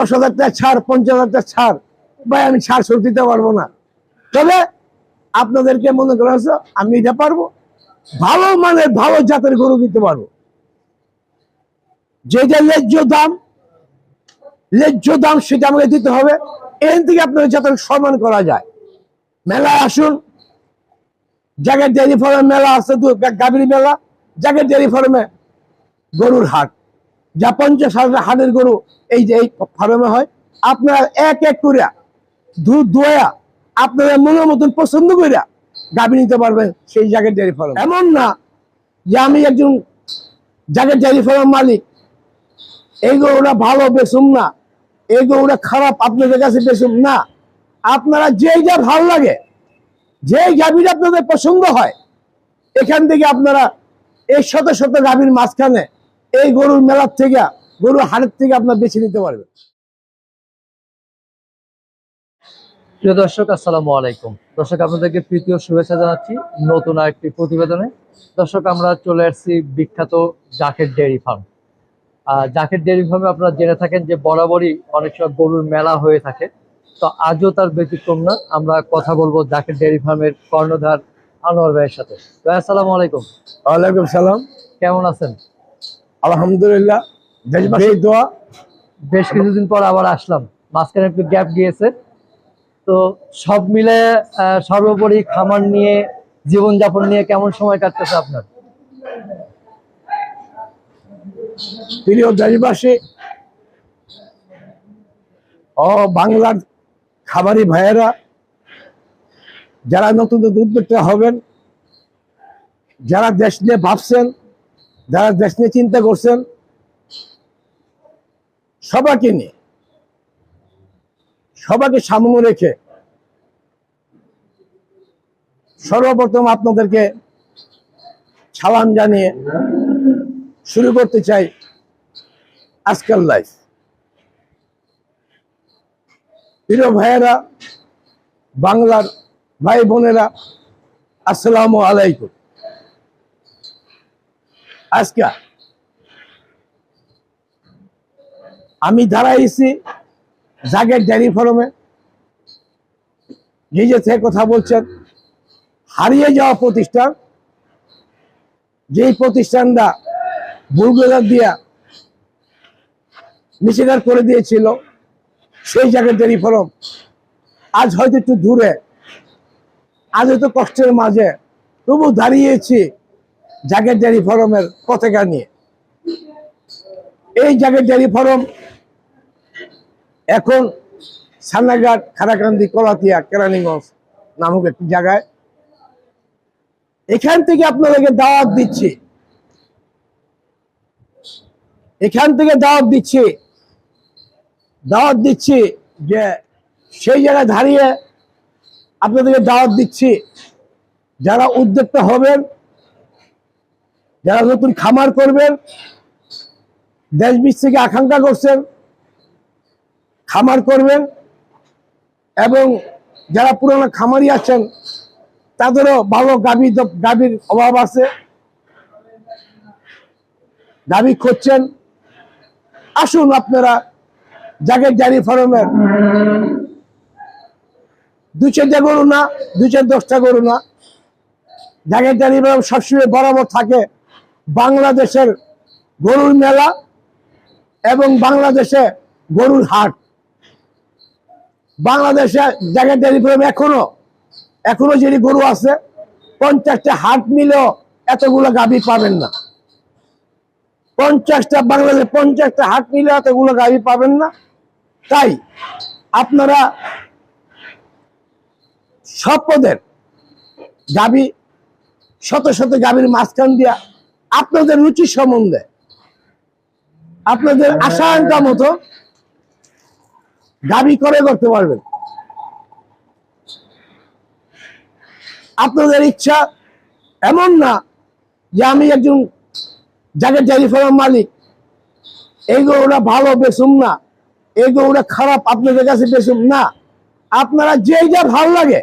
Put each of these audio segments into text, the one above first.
দশ হাজার টাকা ছাড়, পঞ্চাশ হাজার টাকা ছাড়, ভাই, আমি ছাড় সুদ দিতে পারব না। তবে আপনাদেরকে মনে করা হচ্ছে আমি এটা পারব, ভালো মানের, ভালো জাতের গরু দিতে পারব। যেটা ন্যায্য দাম ন্যায্য দাম সেটা আমাকে দিতে হবে, এখান থেকে আপনাকে যাতে সম্মান করা যায়। মেলায় আসুন জাগের ডেয়ারি ফার্মে মেলা আছে গাভীর মেলা জাগের ডেয়ারি ফার্মে গরুর হাট। যা পঞ্চাশ হাজার হাটের গরু, এই যে এই ফার্মে হয়, আপনারা এক এক করে দুধ দোয়া আপনারা মনের মতন পছন্দ করিয়া গাভী নিতে পারবেন সেই জায়গার ডেয়ারি ফার্ম এমন না যে আমি একজন জায়গার ডেয়ারি ফার্ম মালিক। এই গরুটা ভালো বেসুম না, এই গরুটা খারাপ আপনাদের কাছে বেসুম না। আপনারা যেই যা ভালো লাগে যে গাভীটা আপনাদের পছন্দ হয়, এখান থেকে আপনারা এই শত শত গাভীর মাঝখানে এই গরুর মেলার থেকে গরুর হাটের থেকে আপনার বেছে নিতে পারবেন। প্রিয় দর্শক আসসালামু আলাইকুম। দর্শক আপনাদেরকে তৃতীয় শুভেচ্ছা জানাচ্ছি নতুন আরেকটি প্রতিবেদনে। দর্শক আমরা চলে আসছি বিখ্যাত জাকের ডেয়ারি ফার্ম। আর জাকের ডেয়ারি ফার্মে আপনারা জেনে থাকেন যে বরাবরই অনেক সময় গরুর মেলা হয়ে থাকে। তো আজও তার ব্যতিক্রম না আমরা কথা বলব জাকের ডেয়ারি ফার্মের কর্ণধার আনোয়ার ভাইয়ের সাথে। ভাই আসসালামু আলাইকুম। ওয়ালাইকুম সালাম। কেমন আছেন? আলহামদুলিল্লাহ দেশবাসীর দোয়া। বেশ কিছুদিন পর আবার আসলাম। মাঝখানে একটু গ্যাপ গিয়েছে। তো সব মিলে সর্বোপরি খামার নিয়ে জীবনযাপন নিয়ে কেমন সময় কাটতেছে আপনার? প্রিয় দেশবাসী ও বাংলার খাবারি ভাইয়েরা যারা নতুন উদ্যোক্তা হবেন যারা দেশ নিয়ে ভাবছেন যারা দেশ নিয়ে চিন্তা করছেন, সবাইকে নিয়ে, সবাইকে সামনে রেখে সর্বপ্রথম আপনাদেরকে সালাম জানিয়ে শুরু করতে চাই আজকাল লাইফ প্রিয় ভাইয়েরা, বাংলার ভাই বোনেরা আসসালামু আলাইকুম। আজকে আমি দাঁড়াইছি জাগের ডেয়ারি ফার্মে। নিজে থেকে কথা বলছেন, হারিয়ে যাওয়া প্রতিষ্ঠান, যেই প্রতিষ্ঠানটা বুলগোলার দিয়া নিষেধার করে দিয়েছিল, সেই জায়গায় ডেয়ারি ফার্ম। আজ হয়তো একটু দূরে, আজ হয়তো কষ্টের মাঝে, তবু দাঁড়িয়েছি। জাগের ডেয়ারি ফার্মের পতাকা নিয়ে। এই জাগের ডেয়ারি ফার্ম এখন সান্নাঘাট, খারাকান্দি, কলাতিয়া, কেরানীগঞ্জ নামক একটি জায়গায়। এখান থেকে আপনাদেরকে দাওয়াত দিচ্ছি। এখান থেকে দাওয়াত দিচ্ছি। দাওয়াত দিচ্ছি যে সেই জায়গায় দাঁড়িয়ে আপনাদেরকে দাওয়াত দিচ্ছি। যারা উদ্যোক্তা হবেন যারা নতুন খামার করবেন, দেশ বিশ থেকে আকাঙ্ক্ষা করছেন, খামার করবেন এবং যারা পুরনো খামারি আছেন, তাদেরও ভালো গাভী গাভীর অভাব আছে। গাভী খুঁজছেন। আসুন আপনারা জাগের ডায়েরি ফার্মের। দু চারটা গরু না দু চার দশটা গরু না। জাগের ডায়েরি ফার্ম সবসময় বরাবর থাকে। বাংলাদেশের গরুর মেলা এবং বাংলাদেশে গরুর হাট। বাংলাদেশে ডায়েরি ফার্ম এখনও এখনও যদি গরু আছে, পঞ্চাশটা হাট মিলেও এতগুলো গাভী পাবেন না। পঞ্চাশটা বাংলাদেশে পঞ্চাশটা হাট মিলে এতগুলো গাভী পাবেন না। তাই আপনারা সব পদের গাভী, শত শত গাভীর মাঝখান দিয়া আপনাদের রুচি সম্বন্ধে, আপনাদের আশাঙ্কা মতো দাবি করে করতে পারবেন। আপনাদের ইচ্ছা এমন না যে আমি একজন ডেয়ারি ফার্ম মালিক। এই গরুটা ভালো বেসুম না, এই গরুটা খারাপ আপনাদের কাছে বেসুম না। আপনারা যেই যা ভালো লাগে,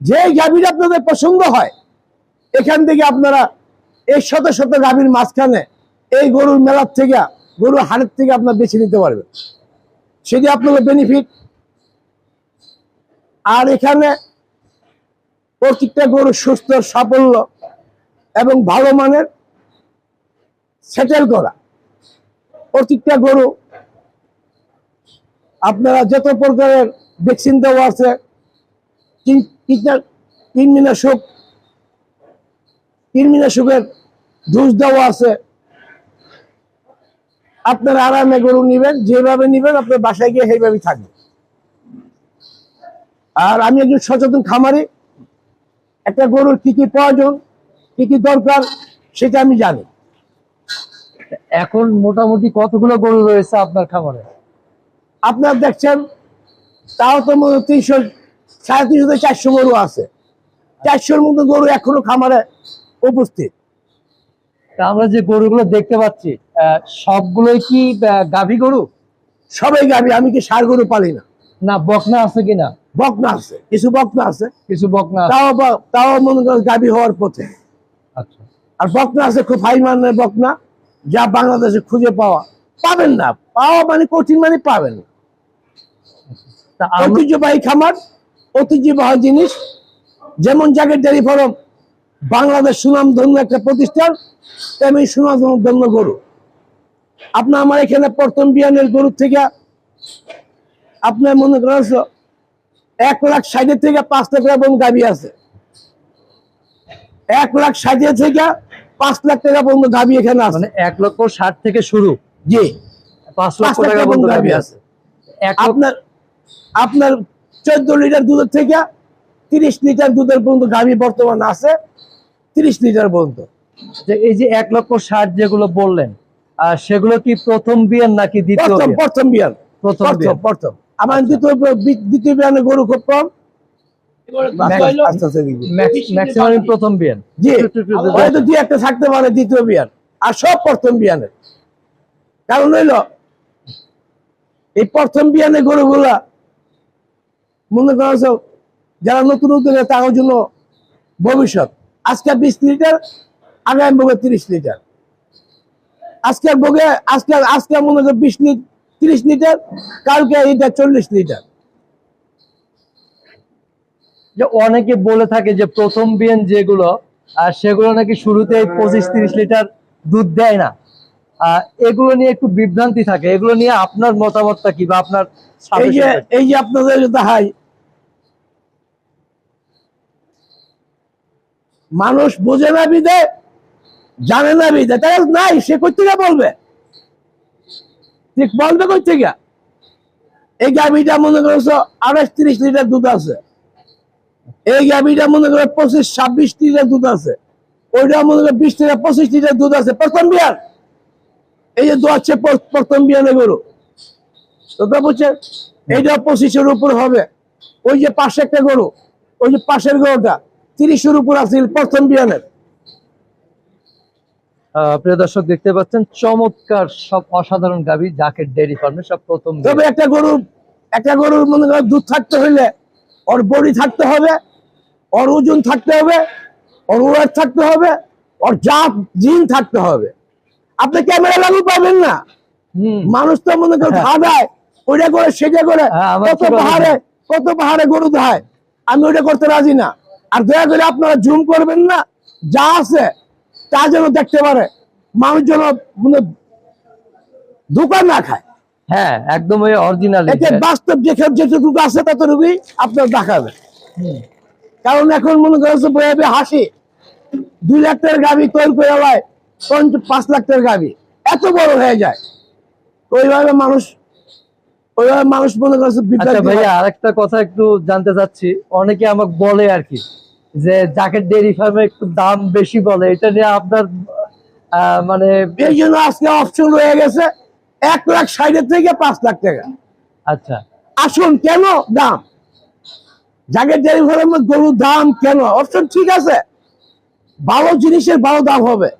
যেই গাভীটা আপনাদের পছন্দ হয়, এখান থেকে আপনারা এই শত শত গাভীর মাঝখানে এই গরুর মেলার থেকে, গরুর হাটের থেকে আপনার বেছে নিতে পারবেন। সেটি আপনাদের বেনিফিট আর এখানে প্রত্যেকটা গরু সুস্থ, সাফল্য এবং ভালো মানের সেটেল করা। প্রত্যেকটা গরু আপনারা যত প্রকারের ভ্যাকসিন দেওয়া আছে কীটনাশক কীটনাশকের ডোজ দেওয়া আছে। আপনার আরামে গরু নিবেন যেভাবে নিবেন আপনার বাসায় গিয়ে সেইভাবেই থাকবে। আর আমি একজন সচেতন খামারি একটা গরুর কি কি প্রয়োজন কি কি দরকার সেটা আমি জানি। এখন মোটামুটি কতগুলো গরু রয়েছে আপনার খামারে? আপনার দেখছেন তাও তো তিনশো সাড়ে তিনশো থেকে চারশো গরু আছে। চারশোর মতো গরু এখনও খামারে উপস্থিত। আমরা যে গরুগুলো দেখতে পাচ্ছি সবগুলোই কি গাভী গরু? সবাই গাবি আমি কি সার গরু পালি না? না বকনা আছে কিনা বকনা আছে কিছু বকনা আছে। কিছু বকনা তাও তাও মনে করেন গাবি হওয়ার পথে। আচ্ছা। আর বকনা আছে খুব হাই মানের বকনা যা বাংলাদেশে খুঁজে পাওয়া। পাবেন না পাওয়া মানে কঠিন মানে পাবেন ঐতিহ্যবাহী খামার ঐতিহ্যবাহী জিনিস যেমন জাগের ডেয়ারি ফার্ম বাংলাদেশ সুনাম ধন্য একটা প্রতিষ্ঠান তেমনি সুনাম ধন্য গরু। আপনার আমার এখানে প্রথম বিয়ানের গরু থেকে আপনার মনে করেন এক লাখ ষাটের থেকে পাঁচ লাখ টাকা পর্যন্ত গাভি আছে। এক লাখ ষাটের থেকে পাঁচ লাখ টাকা পর্যন্ত গাভি এখানে আছে। মানে এক লক্ষ ষাট থেকে শুরু? জি। পাঁচ লক্ষ লাখ টাকা পর্যন্ত গাভী আছে। আপনার আপনার চোদ্দ লিটার দুধের থেকে তিরিশ লিটার দুধের পর্যন্ত গাভী বর্তমান আছে। তিরিশ লিটার পর্যন্ত যে এই যে এক লক্ষ ষাট যেগুলো বললেন আর সেগুলো কি প্রথম বিয়ান নাকি দ্বিতীয় প্রথম বিয়ান? প্রথম প্রথম প্রথম বিয়ান প্রথম। আমার দ্বিতীয় বি- দ্বিতীয় বিয়ানে গরু খুব কম। প্রথম বিয়ান জি। একটু- থাকতে পারে দ্বিতীয় বিয়ান আর সব প্রথম বিয়ানের কারণ হইল এই প্রথম বিয়ানে গরুগুলা মনে করা যারা নতুন নতুন তাদের জন্য ভবিষ্যৎ। আজকে বিশ লিটার আগামী ভোগে তিরিশ লিটার। আজকের ভোগে আজকে আজকে মনে করো বিশ লিটার তিরিশ লিটার কালকে এটা চল্লিশ লিটার। যে অনেকে বলে থাকে যে প্রথম বিয়ান যেগুলো আর সেগুলো নাকি শুরুতে পঁচিশ তিরিশ লিটার দুধ দেয় না। আহ, এগুলো নিয়ে একটু বিভ্রান্তি থাকে। এগুলো নিয়ে আপনার মতামতটা কি বা আপনার এই যে? এই যে আপনাদের দেখাই মানুষ বোঝে না বিদে জানে না বিদে তাই নাই, সে করতে কোথেকে বলবে। ঠিক বলবে কোথেকে এই গাভিটা মনে করছ আড়াইশ তিরিশ লিটার দুধ আছে। এই গাভিটা মনে করো পঁচিশ, ছাব্বিশ লিটার দুধ আছে। ওইটা মনে করো বিশ থেকে পঁচিশ লিটার দুধ আছে। প্রথম বিয়ান এই যে দোয়াচ্ছে প্রথম বিয়ানে গরু। তোমরা বুঝছেন এইটা পঁচিশের উপর হবে। ওই যে পাশে একটা গরু, ওই যে পাশের গরুটা। তিরিশের উপর আছে প্রথম বিয়ানের। প্রিয় দর্শক দেখতে পাচ্ছেন চমৎকার সব অসাধারণ গাভী জাকের ডেয়ারি ফার্মে সব প্রথম তবে একটা গরু একটা গরুর মনে করো দুধ থাকতে হইলে ওর বডি থাকতে হবে ওর ওজন থাকতে হবে ওর ওয়েট থাকতে হবে ওর জাত জিন থাকতে হবে। আপনি ক্যামেরা লাগু পাবেন না। হুম। মানুষ তো মনে করে। খাওয়ায় ওইটা করে সেটা করে হ্যাঁ, কত পাহাড়ে? কত পাহাড়ে গরু দেয় আমি ওইটা করতে রাজি না। আর দয়া করে আপনারা জুম করবেন না যা আছে তা যেন দেখতে পারে। মানুষ যেন মানে দোকান না খায়। হ্যাঁ একদম ওই অরিজিনাল বাস্তব যেখানে যেটুকু আছে ততটুকুই আপনার দেখাবে কারণ এখন মনে করেছে বইয়াবে হাসি। দুই লাখ টাকার গাড়ি তৈরি করে হয় পাঁচ লাখ টাকার গাড়ি এত বড় হয়ে যায়। ওইভাবে মানুষ মানুষ মনে করছে আচ্ছা ভাইয়া। আরেকটা কথা একটু জানতে চাচ্ছি। অনেকে আমাকে বলে আর কি যে জাকের ডেয়ারি ফার্মে একটু দাম বেশি বলে এটা নিয়ে আপনার মানে এই জন্য আজকে অপশন রয়ে গেছে এক লাখ ষাটের থেকে পাঁচ লাখ টাকা। আচ্ছা। আসুন কেন দাম? জাগের ডেয়ারি ফার্মের গরুর দাম কেন? অপশন ঠিক আছে। ভালো জিনিসের ভালো দাম হবে।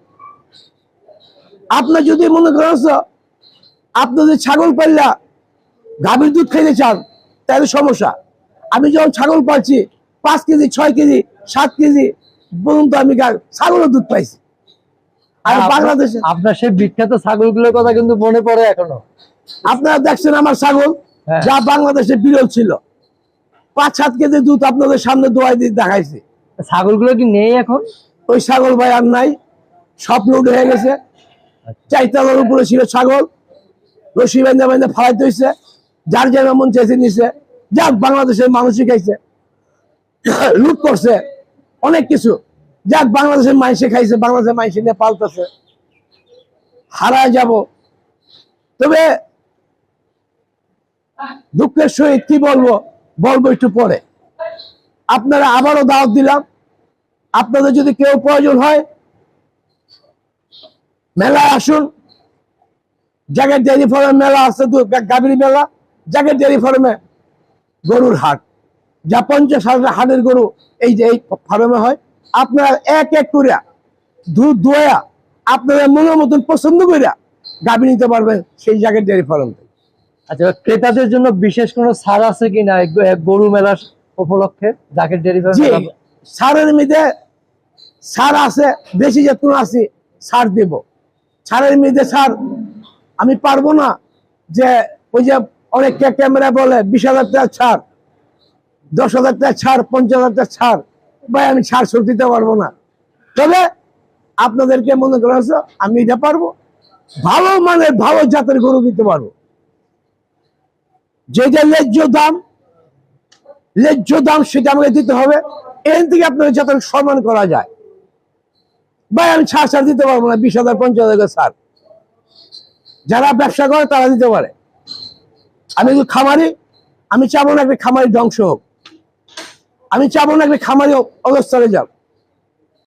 আপনি যদি মনে করেছ আপনি যদি ছাগল পাল্লা গাভীর দুধ খাইতে চান তাহলে সমস্যা। আমি যখন ছাগল পাচ্ছি পাঁচ কেজি ছয় কেজি সাত কেজি পর্যন্ত আমি ছাগলের দুধ পাইছি। আর বাংলাদেশে আপনার সেই বিখ্যাত ছাগলগুলোর কথা কিন্তু মনে পড়ে এখনও। আপনারা দেখছেন আমার ছাগল হ্যাঁ। যা বাংলাদেশে বিরল ছিল। পাঁচ সাত কেজি দুধ আপনাদের সামনে দোয়াই দিয়ে দেখাইছি। ছাগলগুলো কি নেই এখন? ওই ছাগল ভাই আর নাই। সব লোড হয়ে গেছে। চাইতালার উপরে ছিল ছাগল। রশি বেঁধে বেঁধে ফালাইতে হয়েছে যার যেন মন চাইছে নিছে যাক বাংলাদেশের মানুষ খাইছে লুট করছে, অনেক কিছু। যাক বাংলাদেশের মাইসে খাইছে বাংলাদেশের মাইসে নিয়ে পালতেছে। হারায় যাব। তবে দুঃখের সহিত কি বলব? বলব একটু পরে। আপনারা আবারও দাওয়াত দিলাম। আপনাদের যদি কেউ প্রয়োজন হয়, মেলায় আসুন। জাগের ডেয়ারি ফার্মে মেলা আছে গাভীর মেলা। জাগের ডেয়ারি ফার্মে গরুর হাট। যা পঞ্চাশ হাজার হাটের গরু এই যে এই ফার্মে হয় আপনারা এক এক করে দুধ দোয়া আপনারা মনের মতন পছন্দ করে গাভী নিতে পারবেন সেই জায়গায় ডেয়ারি ফার্ম আচ্ছা ক্রেতাদের জন্য বিশেষ কোনো ছাড় আছে কিনা এই গ- গরু মেলার উপলক্ষে জাকের ডেয়ারি ফার্ম সারের মধ্যে সার আছে বেশি যত্ন আছে সার দেব। সারের মধ্যে সার আমি পারব না যে ওই যে অনেক ক্যামেরা বলে বিশ হাজার টাকা ছাড়, দশ হাজার টাকা ছাড়, পঞ্চাশ হাজার টাকা ছাড়। ভাই, আমি ছাড় সুর দিতে পারব না। তবে আপনাদেরকে মনে করা আমি এটা পারব। ভালো মানের ভালো জাতের গরু দিতে পারব। যেটা ন্যায্য দাম ন্যায্য দাম সেটা আমাকে দিতে হবে। এখান থেকে আপনাদের যত সম্মান করা যায়। ভাই, আমি ছাড় ছাড় দিতে পারব না, বিশ হাজার, পঞ্চাশ হাজার ছাড়। যারা ব্যবসা করে, তারা দিতে পারে। আমি একটু খামারি, আমি চাবো না একটা খামারি ধ্বংস হোক। আমি চাবো না একটা খামারি অবস্থানে যাক।